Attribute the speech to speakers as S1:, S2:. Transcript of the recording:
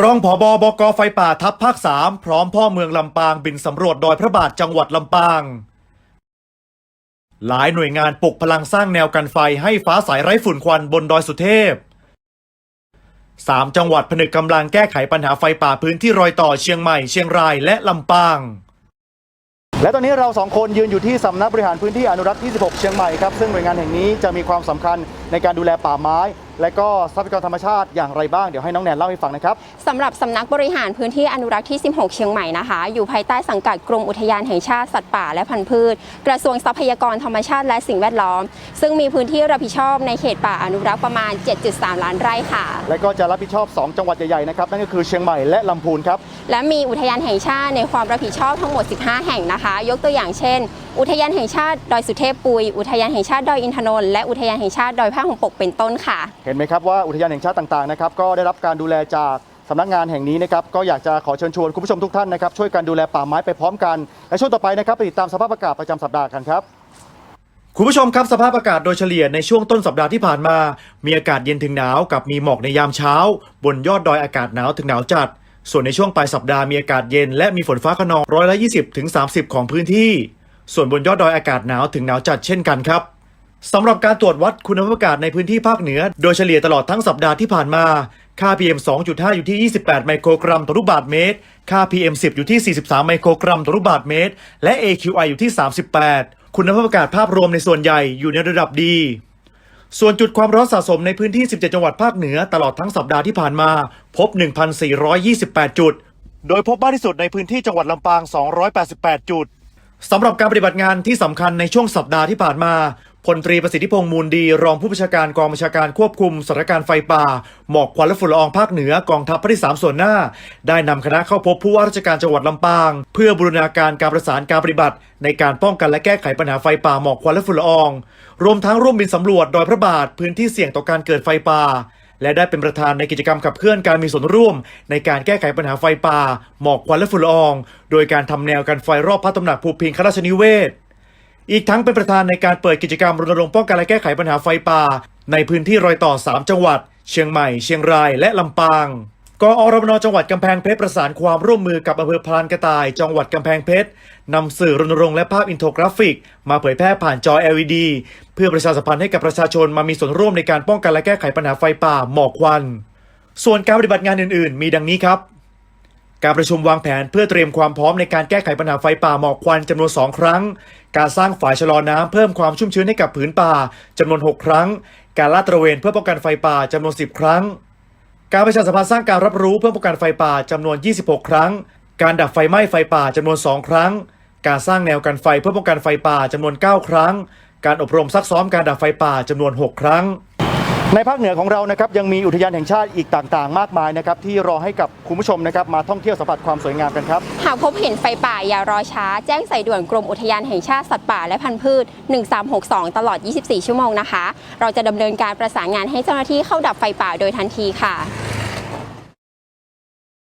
S1: รองผอบอบกไฟป่าทัพภาคสามพร้อมพ่อเมืองลำปางบินสำรวจดอยพระบาทจังหวัดลำปาง หลายหน่วยงานปลุกพลังสร้างแนวกันไฟให้ฟ้าสายไร้ฝุ่นควันบนดอยสุเทพสามจังหวัดผนึกกำลังแก้ไขปัญหาไฟป่าพื้นที่รอยต่อเชียงใหม่เชียงรายและลำปาง และตอนนี้เราสองคนยืนอยู่ที่สำนักบริหารพื้นที่อนุรักษ์ที่ 16 เชียงใหม่ครับซึ่งหน่วยงานแห่งนี้จะมีความสำคัญในการดูแลป่าไม้ และก็ทรัพยากรธรรมชาติอย่างไรบ้างเดี๋ยวให้น้องแนนเล่าให้ฟังนะครับ
S2: สำหรับสำนักบริหารพื้นที่อนุรักษ์ที่ 16 เชียงใหม่นะคะ อยู่ภายใต้สังกัดกรมอุทยานแห่งชาติสัตว์ป่าและพันธุ์พืช กระทรวงทรัพยากรธรรมชาติและสิ่งแวดล้อม ซึ่งมีพื้นที่รับผิดชอบในเขตป่าอนุรักษ์ประมาณ 7.3 ล้านไร่ค่ะ
S1: และก็จะรับผิดชอบ 2 จังหวัดใหญ่ๆนะครับนั่นก็คือเชียงใหม่และลำพูนครับ
S2: และมีอุทยานแห่งชาติในความรับผิดชอบทั้งหมด 15 แห่งนะคะ ยกตัวอย่างเช่น อุทยานแห่งชาติดอยสุเทพปุย อุทยานแห่งชาติดอยอินทนนท์และอุทยานแห่งชาติดอยผ้าห่มปกเป็นต้นค่ะ
S1: เห็นไหมครับว่าอุทยานแห่งชาติต่างๆนะครับก็ได้รับการดูแลจากสำนักงานแห่งนี้นะครับก็อยากจะขอเชิญชวนคุณผู้ชมทุกท่านนะครับช่วยกันดูแลป่าไม้ไปพร้อมกันและช่วงต่อไปนะครับไปติดตามสภาพอากาศประจำสัปดาห์กันครับคุณผู้ชมครับสภาพอากาศโดยเฉลี่ยในช่วงต้นสัปดาห์ที่ผ่านมา มีอากาศเย็นถึงหนาวกับมีหมอกในยามเช้า บนยอดดอยอากาศหนาวถึงหนาวจัด ส่วนในช่วงปลายสัปดาห์มีอากาศเย็นและมีฝนฟ้าขนองร้อยละ20ถึง30 ของพื้นที่ ส่วนบนยอดดอยอากาศหนาวถึงหนาวจัดเช่นกันครับสำหรับการตรวจวัดคุณภาพอากาศในพื้นที่ภาคเหนือ โดยเฉลี่ยตลอดทั้งสัปดาห์ที่ผ่านมา ค่า PM 2.5 อยู่ที่ 28 ไมโครกรัมต่อลูกบาศก์เมตร ค่า PM 10 อยู่ที่ 43 ไมโครกรัมต่อลูกบาศก์เมตร และ AQI อยู่ที่ 38 คุณภาพอากาศภาพรวมในส่วนใหญ่อยู่ในระดับดี ส่วนจุดความร้อนสะสมในพื้นที่ 17 จังหวัดภาคเหนือตลอดทั้งสัปดาห์ที่ผ่านมา พบ 1,428 จุด โดยพบมากที่สุดในพื้นที่จังหวัดลำปาง 288 จุดสำหรับการปฏิบัติงานที่สำคัญในช่วงสัปดาห์ที่ผ่านมา พลตรีประสิทธิพงษ์มูลดี รองผู้บัญชาการกองบัญชาการควบคุมสถานการณ์ไฟป่า หมอกควันและฝุ่นละอองภาคเหนือกองทัพภาคที่สามส่วนหน้า ได้นำคณะเข้าพบผู้ว่าราชการจังหวัดลำปาง เพื่อบูรณาการการประสานการปฏิบัติ ในการป้องกันและแก้ไขปัญหาไฟป่าหมอกควันและฝุ่นละออง รวมทั้งร่วมบินสำรวจดอยพระบาทพื้นที่เสี่ยงต่อการเกิดไฟป่า และได้เป็นประธานในกิจกรรมขับเคลื่อนการมีส่วนร่วม ในการแก้ไขปัญหาไฟป่า หมอกควันและฝุ่นละออง โดยการทำแนวกันไฟรอบพระตำหนักภูพิงคราชนิเวศ อีกทั้งเป็นประธานในการเปิดกิจกรรมรณรงค์ป้องกันและแก้ไขปัญหาไฟป่า ในพื้นที่รอยต่อ 3 จังหวัด เชียงใหม่ เชียงราย และลำปางกอรมนจังหวัดกำแพงเพชรประสานความร่วมมือกับอำเภอพลานกระต่าย จังหวัดกำแพงเพชรนำสื่อรณรงค์และภาพอินโฟกราฟิก มาเผยแพร่ผ่านจอ LED เพื่อประชาสัมพันธ์ให้กับประชาชนมามีส่วนร่วมในการป้องกันและแก้ไขปัญหาไฟป่าหมอกควัน ส่วนการปฏิบัติงานอื่น ๆ มีดังนี้ครับ การประชุมวางแผนเพื่อเตรียมความพร้อมในการแก้ไขปัญหาไฟป่าหมอกควันจำนวน 2 ครั้ง การสร้างฝายชะลอน้ำเพิ่มความชุ่มชื้นให้กับผืนป่าจำนวน 6 ครั้ง การลาดตระเวนเพื่อป้องกันไฟป่าจำนวน 10 ครั้ง การประชาสัมพันธ์สร้างการรับรู้เพื่อป้องกันไฟป่าจำนวน 26 ครั้ง การดับไฟไหม้ไฟป่าจำนวน 2 ครั้ง การสร้างแนวกันไฟเพื่อป้องกันไฟป่าจำนวน 9 ครั้ง การอบรมซักซ้อมการดับไฟป่าจำนวน 6 ครั้ง ในภาคเหนือของเรานะครับยังมีอุทยานแห่งชาติอีกต่างๆ มากมายนะครับที่รอให้กับคุณผู้ชมนะครับมาท่องเที่ยวสัมผัสความสวยงามกันครับ
S2: หากพบเห็นไฟป่าอย่ารอช้า แจ้งใส่ด่วนกรมอุทยานแห่งชาติสัตว์ป่าและพันธุ์พืช 1362 ตลอด 24 ชั่วโมงนะคะ เราจะดำเนินการประสานงานให้เจ้าหน้าที่เข้าดับไฟป่าโดยทันทีค่ะ